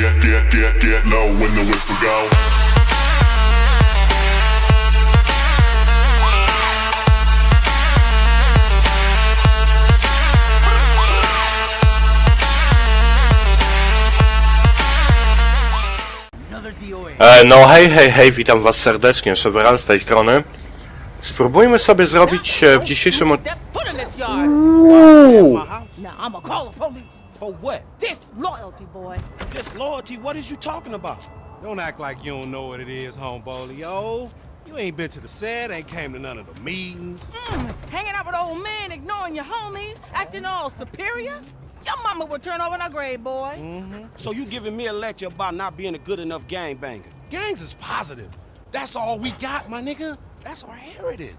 get, get, get, get low when the whistle go. E, no hej, hej, hej, witam was serdecznie, Cheveral z tej strony. Spróbujmy sobie zrobić e, w dzisiejszym od... Step foot in this yard. Uuu, My house? Now I'ma call the police. For what? Disloyalty, boy. Disloyalty? What is you talking about? Don't act like you don't know what it is, homebolio. You ain't been to the set, ain't came to none of the meetings. Mm, hanging out with old men, ignoring your homies, acting all superior. Your mama would turn over in her grave, boy. So you giving me a lecture about not being a good enough gangbanger? Gangs is positive. That's all we got, my nigga. That's our heritage.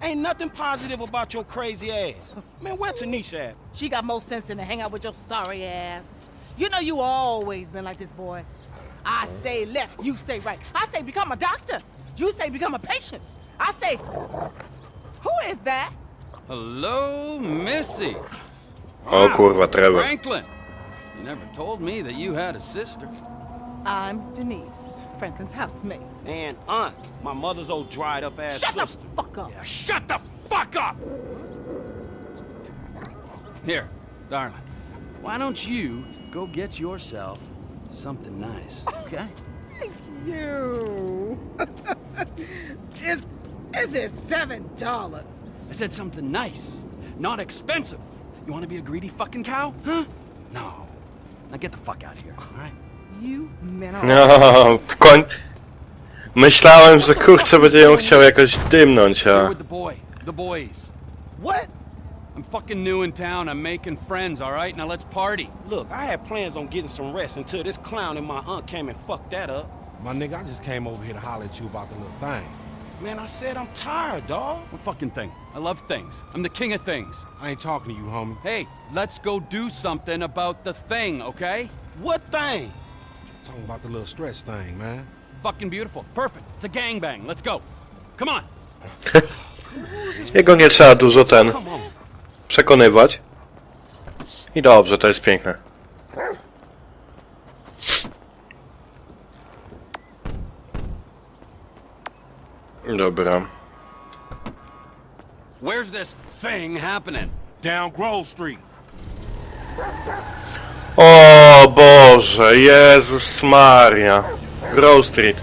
Ain't nothing positive about your crazy ass. Man, where Tanisha at? She got more sense than to hang out with your sorry ass. You know you always been like this, boy. I say left, you say right. I say become a doctor. You say become a patient. I say, who is that? Hello, Missy. o kurwa, Trevor. Franklin. You never told me that you had a sister. I'm Denise, Franklin's housemate. And aunt, my mother's old dried up ass Shut the sister. fuck up. Shut the fuck up! Here, darling. Why don't you go get yourself something nice, okay? Thank you. is, is it seven dollars? I said something nice, not expensive. You want to be a greedy fucking cow? Huh? No. Now get the fuck out of here, all right? You men are No, w koń... Myślałem, że kurczę będzie ją chciał jakoś dymnąć, Go a... with the boy, the boys. What? I'm fucking new in town. I'm making friends, all right? Now let's party. Look, I had plans on getting some rest until this clown and my aunt came and fucked that up. My nigga, I just came over here to holler at you about the little thing. Man, I said I'm tired, dawg. What fucking thing? I love things. I'm the king of things. I ain't talking to you, homie. Hey, let's go do something about the thing, okay? What thing? talking about the little stretch thing, man. Fucking beautiful. Perfect. It's a gangbang. Let's go. Come on. Jego nie trzeba dużo ten... Come on. przekonywać. I dobrze, to jest piękne. Dobra. Where's this thing happening? Down Grove Street. O Boże, Jezus Maria. Grove Street.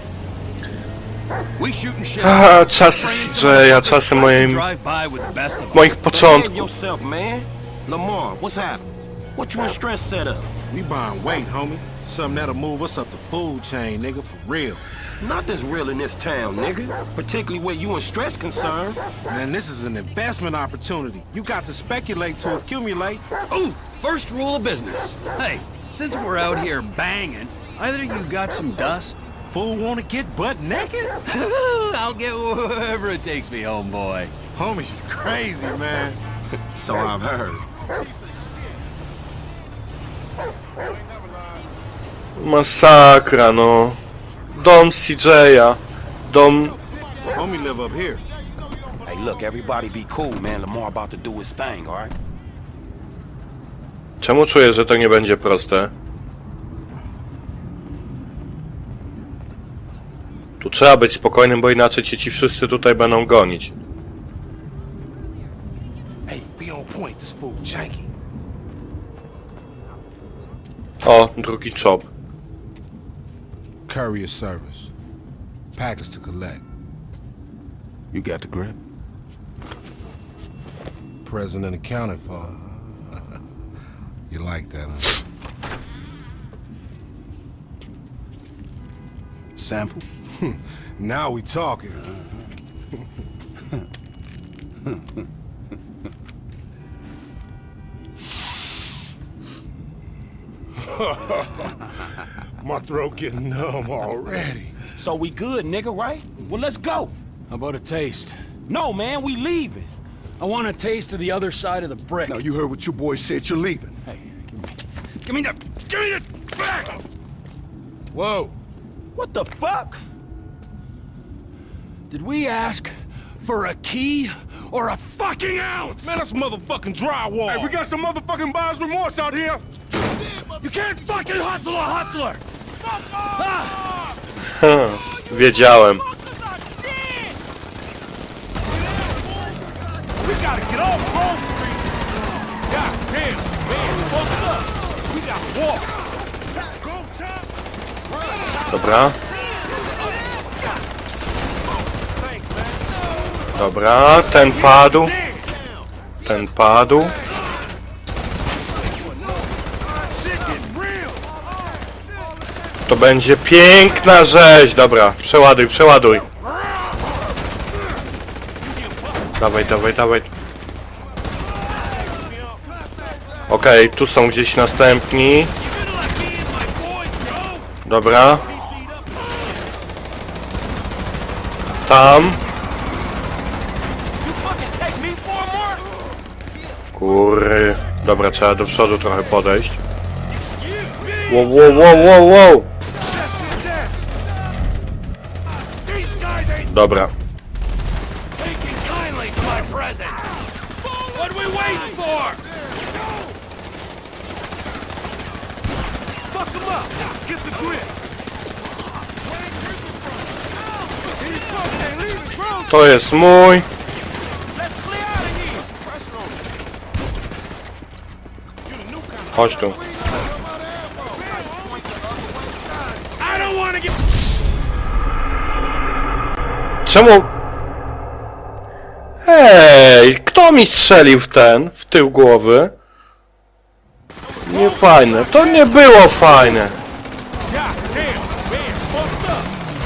We shooting shit. A, ah, czasy CJ'a, czasy moim, Drive by with the best of them. moich Behave początków. yourself, man. Lamar, what's happening? What you and Stress set up? We buying weight, homie. Something that'll move us up the food chain, nigga, for real. Nothing's real in this town, nigga. Particularly where you and Stress concerned. Man, this is an investment opportunity. You got to speculate to accumulate. Ooh, first rule of business. Hey, since we're out here banging, either you got some dust. Fool wanna get butt naked? I'll get wherever it takes me, homeboy. Homie's crazy, man. So I've heard. Masakra, no. Dom CJ'a. Dom... Homie live up here. Hey, look, everybody be cool, man. Lamar about to do his thing, all right? Czemu czuję, że to nie będzie proste? Tu trzeba być spokojnym, bo inaczej cię ci wszyscy tutaj będą gonić. Hey, be on point. This fool janky. O, drugi chop. Courier service. Package to collect. You got the grip? Present and accounted for. you like that, huh? Sample? Hmm. Now we talking. My throat getting numb already. So we good, nigga, right? Well, let's go. How about a taste? No, man, we leaving. I want a taste of the other side of the brick. Now, you heard what your boy said. You're leaving. Hey, give me, give me the, give me the back! Whoa, What the fuck? did we ask for a key or a fucking ounce? Man, that's motherfucking drywall. Hey, we got some motherfucking buyer's remorse out here. You can't fucking hustle a hustler! Ah! Wiedziałem. Dobra. Dobra, ten padł. Ten padł. To będzie piękna rzeź. Dobra, przeładuj, przeładuj. Dawaj, dawaj, dawaj. Okej, tu są gdzieś następni. Dobra. Tam. Kury. Dobra, trzeba do przodu trochę podejść. Wow, wow, wow, wow, wow. Dobra. taking kindly to my presence! What we waiting for? Fuck him up. Get the grip. These fucks ain't leaving Grove To jest mój. Let's clear out of here. Pressure on You the new kind of Chodź tu. To. Czemu? Ej, kto mi strzelił w ten, w tył głowy? Nie fajne. To nie było fajne. God damn, man, fucked up.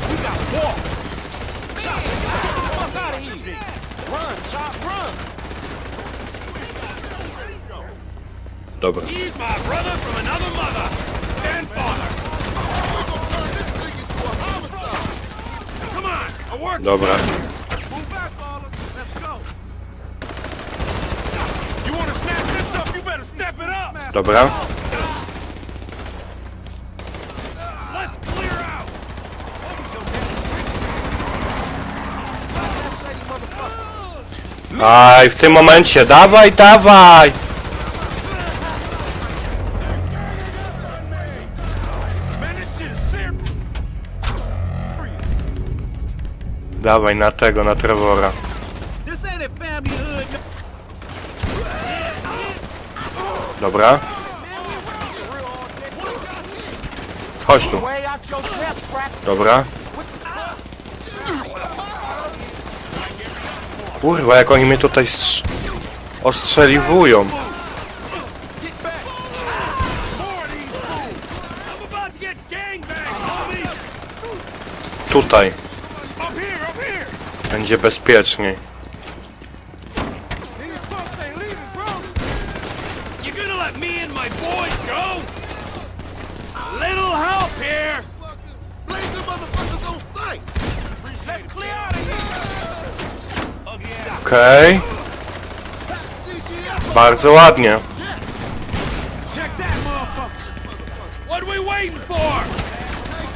We gotta walk. Chop, get the fuck out of here. Run, Chop, run. Dobra. He's my brother from another mother and father. Come on, I work. Dobra. Move back, ballers. Let's go. You wanna snap this up? You better step Dobra. Clear out. Aj, w tym momencie. Dawaj, dawaj. Dawaj na tego, na Trevora. Hood. Dobra. Chodź tu. Dobra. Kurwa, jak oni mnie tutaj strz- ostrzeliwują. Get Będzie bezpieczniej. Okej. Bardzo ładnie.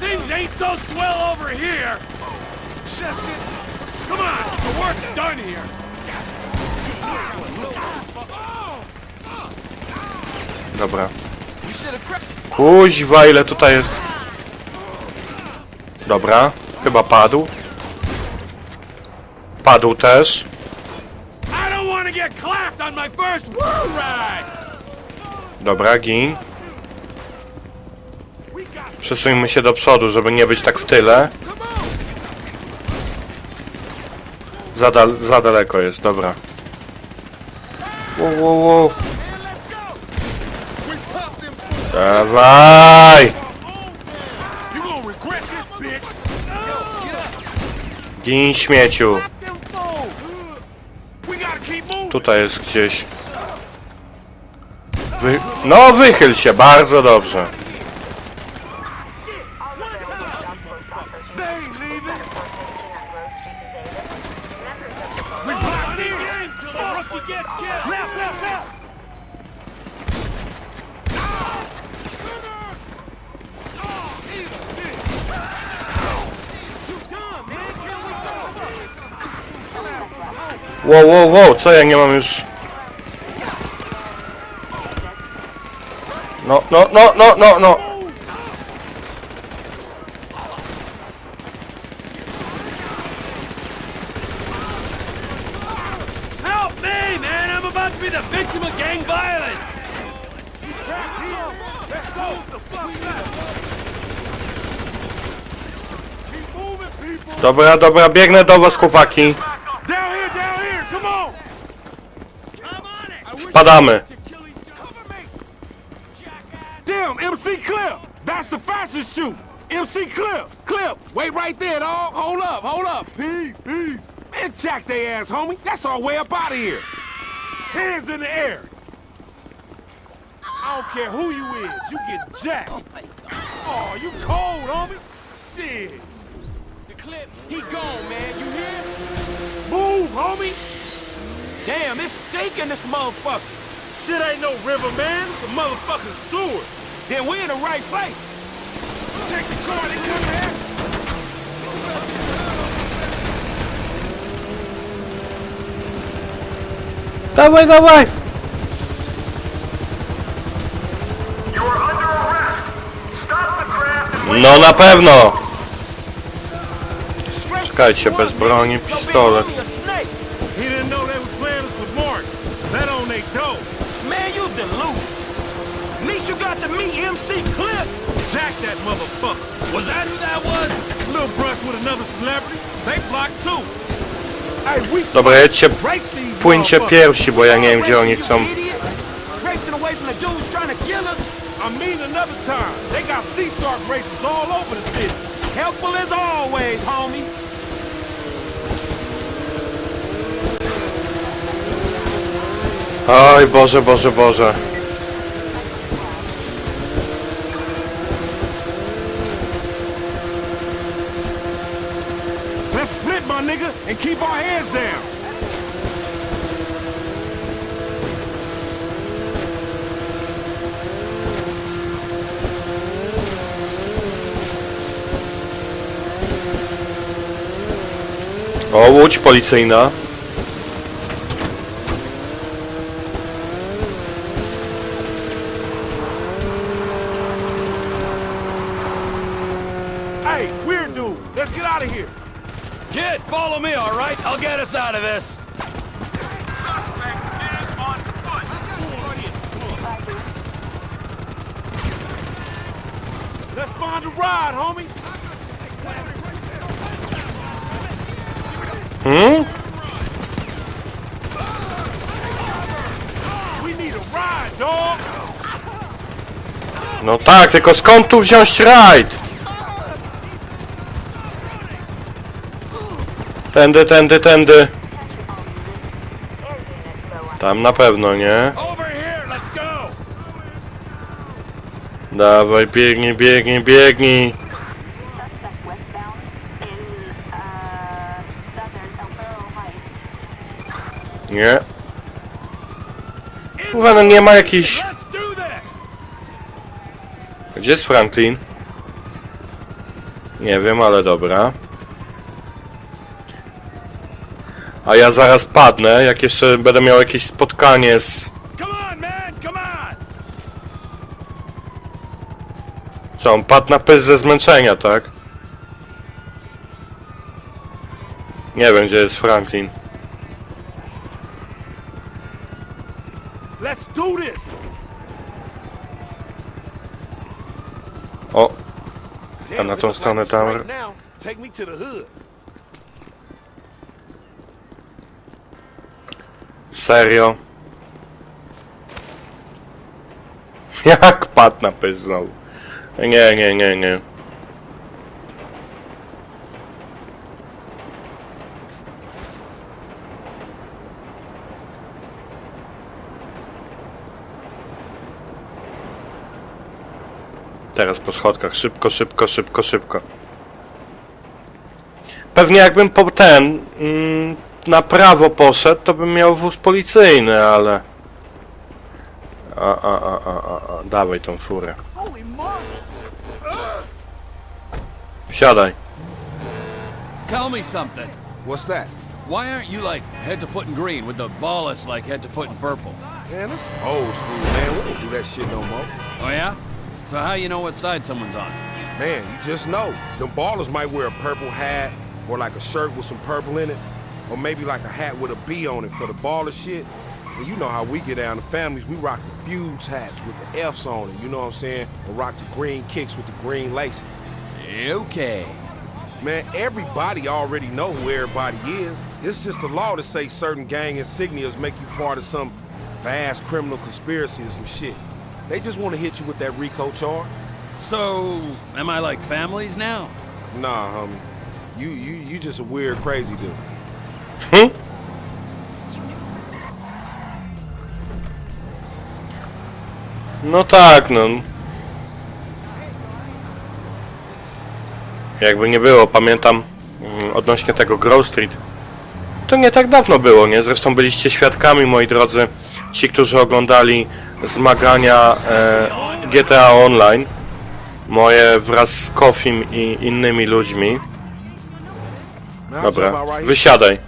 Things ain't so swell over here. Shit. Come on, the work's done here. Dobra. Kuźwa, ile tutaj jest. Dobra. Chyba padł. Padł też. Dobra, gin. Przesuńmy się do przodu, żeby nie być tak w tyle. Za, dal za daleko jest, dobra. Wow, wow, wow. Dawaj! Gin śmieciu. Tutaj jest gdzieś. Wy... No, wychyl się, bardzo dobrze. Wow, wow, wow, co ja nie mam już... No, no, no, no, no, no. Help me, man! I'm about to be the victim of gang violence! Attack him. Let's go. Keep moving, people. Dobra, dobra, biegnę do was, chłopaki. Spadamy. Damn, MC Clip. That's the fastest shoot. MC Clip. Clip. Wait right there, dog. Hold up, hold up. Peace, peace. Man, jack they ass, homie. That's our way up out of here. Hands in the air. I don't care who you is. You get jacked. Oh, you cold, homie. Shit. The clip, he gone, man. You hear? Move, homie. Damn, it's steak in this motherfucker. Shit ain't no river, man. It's a motherfucking sewer. Then we're in the right place. Check the car, they come here. Dawaj, dawaj! No na pewno! Czekajcie, bez broni, pistolet. Dobra, jedźcie, race these płyńcie motherfuckers. pierwsi, bo ja nie wiem gdzie oni chcą. Racing away from the O, łódź policyjna. Hey, weird dude, let's get out of here. Kid, follow me, all right? I'll get us out of this. Let's find a ride, homie. Hmm? No tak, tylko skąd tu wziąć rajd? Tędy, tędy, tędy. Tam na pewno, nie? Dawaj, biegnij, biegnij, biegnij. No nie ma this! Gdzie jest Franklin? Nie wiem, ale dobra. A ja zaraz padnę, jak jeszcze będę miał jakieś spotkanie z... Co, on padł na pys ze zmęczenia, tak? Nie wiem, gdzie jest Franklin. Na tą stronę tam. Serio? Jak padł na pys znowu? Nie, nie, nie, nie. Teraz po schodkach, szybko, szybko, szybko, szybko. Pewnie jakbym po ten mm, na prawo poszedł, to bym miał wóz policyjny, ale. A, a, a, a, a, a. dawaj tą furę. Siadaj. Tell me something. What's that? Why aren't you like head to foot in green with the ballast like head to foot in purple? Man, that's old school, man. We don't do that shit no more. Oh yeah? So how you know what side someone's on? Man, you just know. Them ballers might wear a purple hat or like a shirt with some purple in it. Or maybe like a hat with a B on it for the baller shit. And you know how we get down. The families, we rock the feuds hats with the F's on it, you know what I'm saying? Or rock the green kicks with the green laces. Okay. Man, everybody already know who everybody is. It's just the law to say certain gang insignias make you part of some vast criminal conspiracy or some shit. They just want to hit you with that RICO charge. So, am I like families now? Nah, homie. You you you just a weird, crazy dude. Hm? No tak, no. Jakby nie było, pamiętam mm, odnośnie tego Grove Street. To nie tak dawno było, nie? Zresztą byliście świadkami, moi drodzy, ci, którzy oglądali zmagania e, GTA Online. Moje wraz z Kofim i innymi ludźmi. Dobra, wysiadaj.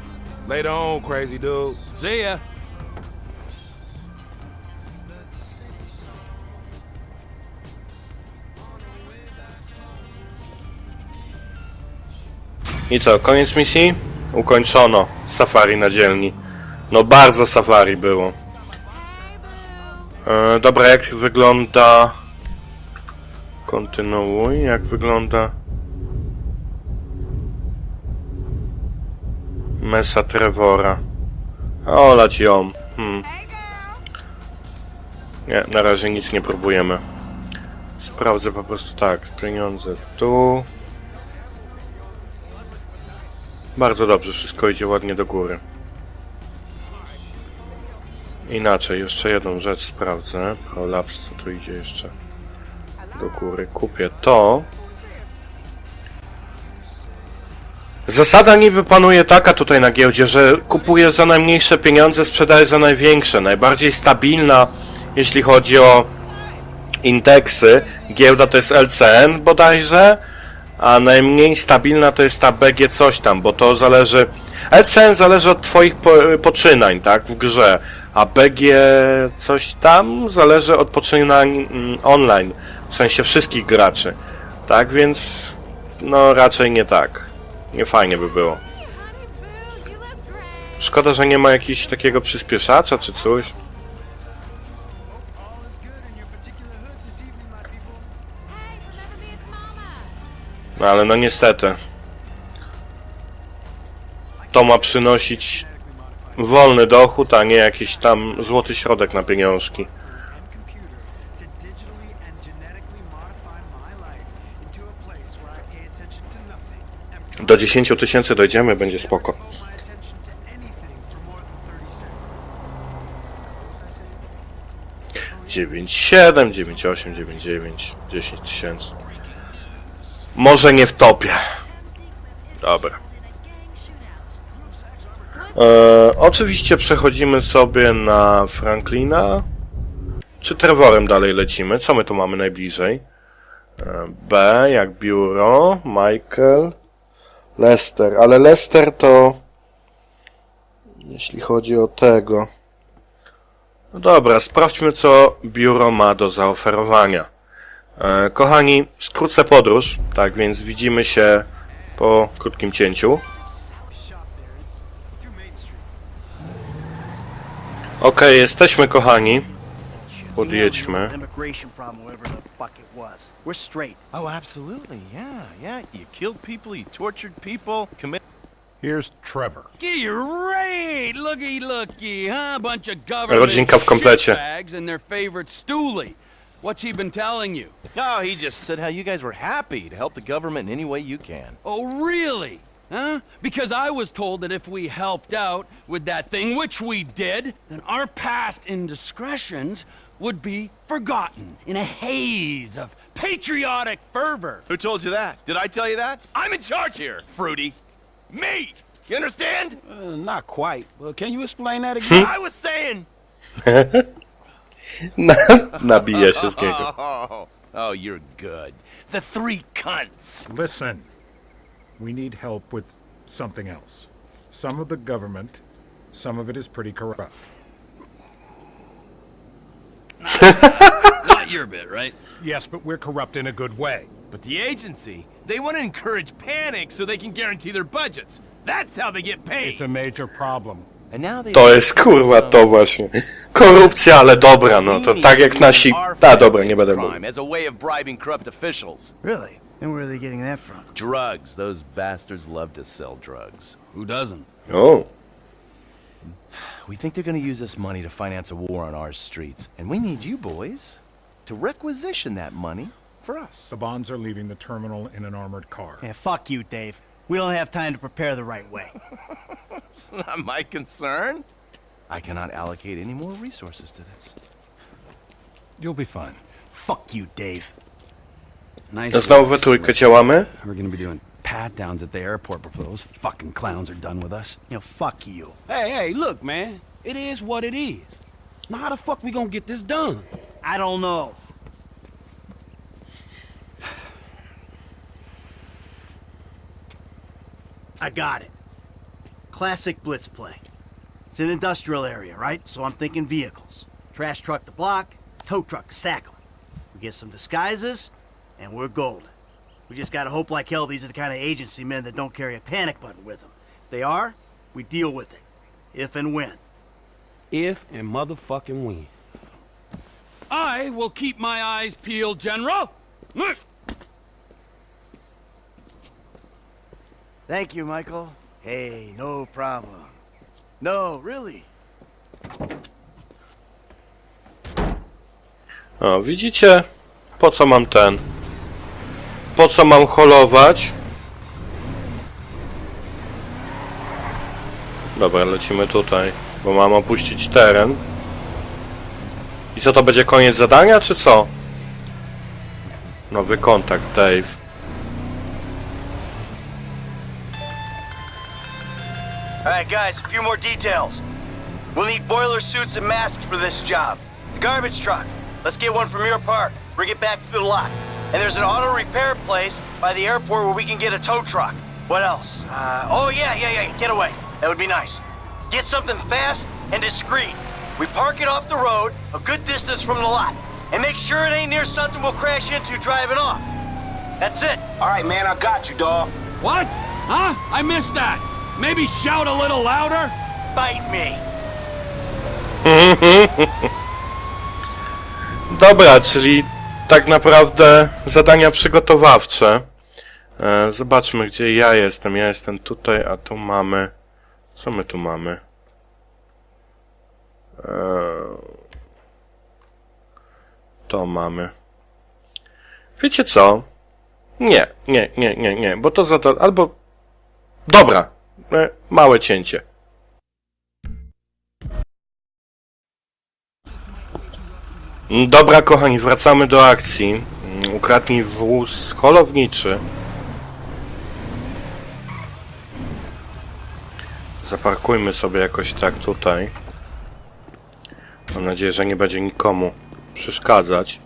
I co, koniec misji? Ukończono. Safari na dzielni. No bardzo safari było. E, dobra, jak wygląda... Kontynuuj, jak wygląda... Mesa Trevora. Olać ją. Hmm. Nie, na razie nic nie próbujemy. Sprawdzę po prostu tak. Pieniądze tu. Bardzo dobrze, wszystko idzie ładnie do góry. Inaczej, jeszcze jedną rzecz sprawdzę. Prolaps, co tu idzie jeszcze do góry. Kupię to. Zasada niby panuje taka tutaj na giełdzie, że kupuję za najmniejsze pieniądze, sprzedaję za największe. Najbardziej stabilna, jeśli chodzi o indeksy, giełda to jest LCN bodajże, a najmniej stabilna to jest ta BG coś tam, bo to zależy... LCN zależy od twoich po, poczynań, tak, w grze, a BG coś tam zależy od poczynań online, w sensie wszystkich graczy, tak, więc no raczej nie tak. Nie fajnie by było. Szkoda, że nie ma jakiegoś takiego przyspieszacza czy coś. No ale no niestety. To ma przynosić wolny dochód, a nie jakiś tam złoty środek na pieniążki. Do 10 tysięcy dojdziemy, będzie spoko. Dziewięć siedem, dziewięć osiem, dziewięć dziewięć, dziesięć tysięcy. Może nie w topie. Dobra. E, oczywiście przechodzimy sobie na Franklina. Czy Trevorem dalej lecimy? Co my tu mamy najbliżej? E, B jak biuro. Michael. Lester. Ale Lester to... Jeśli chodzi o tego... No dobra, sprawdźmy co biuro ma do zaoferowania. E, kochani, skrócę podróż, tak więc widzimy się po krótkim cięciu. Okej, jesteśmy kochani. Podjedźmy. Oh, absolutely. Yeah, yeah. You killed people, you tortured people, commit. Here's Trevor. Gee, right! Looky, looky, huh? Bunch of government Rodzinka w komplecie. shitbags and their favorite stoolie. What's he been telling you? Oh, he just said how you guys were happy to help the government in any way you can. Oh, really? Huh? Because I was told that if we helped out with that thing, which we did, then our past indiscretions would be forgotten in a haze of patriotic fervor. Who told you that? Did I tell you that? I'm in charge here, Fruity. Me! You understand? Uh, not quite. Well, can you explain that again? I was saying. Nabija się z niego. Oh, oh, you're good. The three cunts. Listen. We need help with something else. Some of the government, some of it is pretty corrupt. Not your bit, right? Yes, but we're corrupt in a good way. But the agency, they want to encourage panic so they can guarantee their budgets. That's how they get paid. It's a major problem. And now they To jest kurwa to właśnie. Korupcja, ale dobra, no to tak jak nasi... A dobra, nie będę mówił. as a way of bribing corrupt officials. Really? And where are they getting that from? Drugs. Those bastards love to sell drugs. Who doesn't? O, We think they're going to use this money to finance a war on our streets, and we need you boys to requisition that money for us. The bonds are leaving the terminal in an armored car. Yeah, fuck you, Dave. We don't have time to prepare the right way. It's not my concern. I cannot allocate any more resources to this. You'll be fine. fuck you, Dave. Nice. znowu we trójkę działamy? We're gonna be doing pat downs at the airport before those fucking clowns are done with us. You know, fuck you. Hey, hey, look, man. It is what it is. Now how the fuck we gonna get this done? I don't know. I got it. Classic blitz play. It's an industrial area, right? So I'm thinking vehicles. Trash truck to block, tow truck to sack 'em. We get some disguises, and we're gold. We just gotta hope like hell these are the kind of agency men that don't carry a panic button with them. If they are, we deal with it. If and when. If and motherfucking when. I will keep my eyes peeled, General. Look. Thank you, Michael. Hey, no problem. No, really. O, widzicie? Po co mam ten? Po co mam holować? Dobra, lecimy tutaj, bo mam opuścić teren. I co, to będzie koniec zadania, czy co? Nowy kontakt, Dave. All right, guys, a few more details. We'll need boiler suits and masks for this job. The garbage truck. Let's get one from your park. Bring it back through the lot. And there's an auto repair place by the airport where we can get a tow truck. What else? Uh, oh, yeah, yeah, yeah, get away. That would be nice. Get something fast and discreet. We park it off the road, a good distance from the lot. And make sure it ain't near something we'll crash into driving off. That's it. All right, man, I got you, dog. What? Huh? I missed that. Maybe shout a little louder. Bite me. Dobra, czyli tak naprawdę zadania przygotowawcze. E, zobaczmy, gdzie ja jestem. Ja jestem tutaj, a tu mamy... Co my tu mamy? E, to mamy. Wiecie co? Nie, nie, nie, nie, nie, bo to za to... Albo... Dobra, e, małe cięcie. Dobra, kochani, wracamy do akcji. Mm, Ukradnij wóz holowniczy. Zaparkujmy sobie jakoś tak tutaj. Mam nadzieję, że nie będzie nikomu przeszkadzać.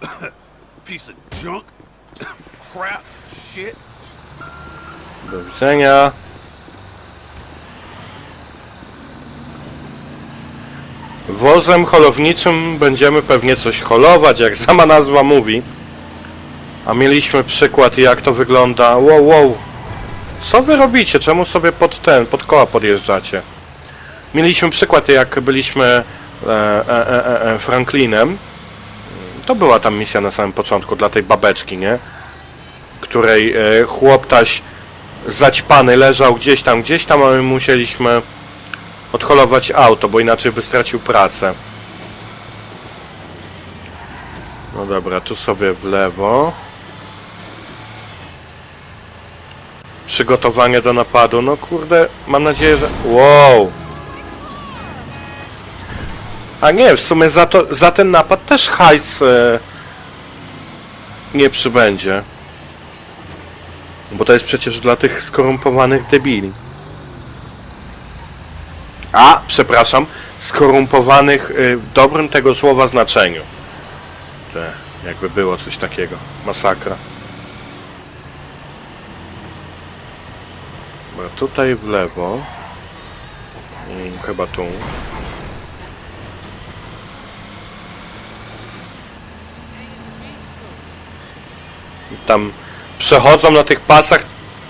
Piece of junk. Crap. Shit. Do widzenia. Wozem holowniczym będziemy pewnie coś holować, jak sama nazwa mówi. A mieliśmy przykład jak to wygląda. Wow, wow. Co wy robicie? Czemu sobie pod ten, pod koła podjeżdżacie? Mieliśmy przykład jak byliśmy e, e, e, e, Franklinem. To była tam misja na samym początku dla tej babeczki, nie? Której e, chłoptaś zaćpany leżał gdzieś tam, gdzieś tam, a my musieliśmy odholować auto, bo inaczej by stracił pracę. No dobra, tu sobie w lewo. Przygotowanie do napadu. No kurde, mam nadzieję, że... Wow! A nie, w sumie za, to, za ten napad też hajs e, nie przybędzie. Bo to jest przecież dla tych skorumpowanych debili. A, przepraszam, skorumpowanych y, w dobrym tego słowa znaczeniu. Te, jakby było coś takiego. Masakra. Dobra, tutaj w lewo. Chyba tu. Tam przechodzą na tych pasach,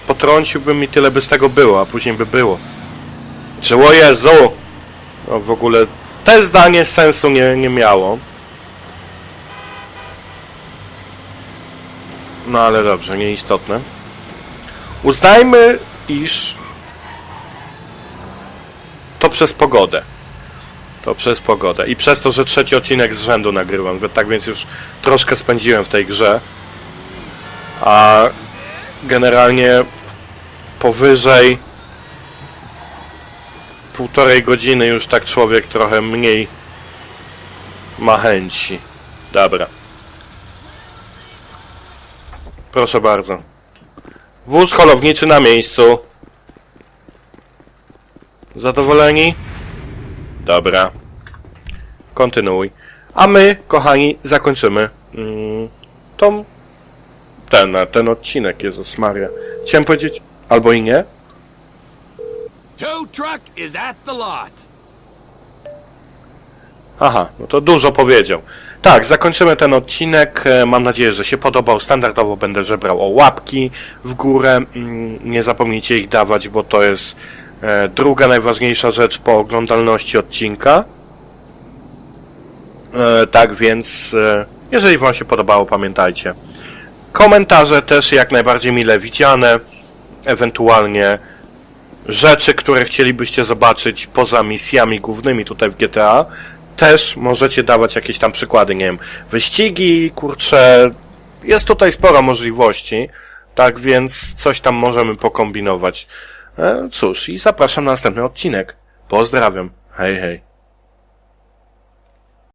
potrąciłbym mi tyle by z tego było, a później by było. Czy o Jezu! No w ogóle te zdanie sensu nie, nie miało. No ale dobrze, nieistotne. Uznajmy, iż to przez pogodę. To przez pogodę. I przez to, że trzeci odcinek z rzędu nagrywam. Tak więc już troszkę spędziłem w tej grze. A generalnie powyżej półtorej godziny już tak człowiek trochę mniej ma chęci. Dobra. Proszę bardzo. Wóz holowniczy na miejscu. Zadowoleni? Dobra. Kontynuuj. A my, kochani, zakończymy mm, tą ten, ten odcinek, Jezus Maria. Chciałem powiedzieć, albo i nie. Tow truck is at the lot. Aha, no to dużo powiedział. Tak, zakończymy ten odcinek. E, Mam nadzieję, że się podobał. Standardowo będę żebrał o łapki w górę. Mm, Nie zapomnijcie ich dawać, bo to jest e, druga najważniejsza rzecz po oglądalności odcinka. E, Tak więc, jeżeli Wam się podobało, pamiętajcie. Komentarze też jak najbardziej mile widziane. Ewentualnie rzeczy, które chcielibyście zobaczyć poza misjami głównymi tutaj w GTA, też możecie dawać jakieś tam przykłady, nie wiem, wyścigi, kurcze, jest tutaj sporo możliwości, tak więc coś tam możemy pokombinować. E, cóż, i zapraszam na następny odcinek. Pozdrawiam. Hej, hej.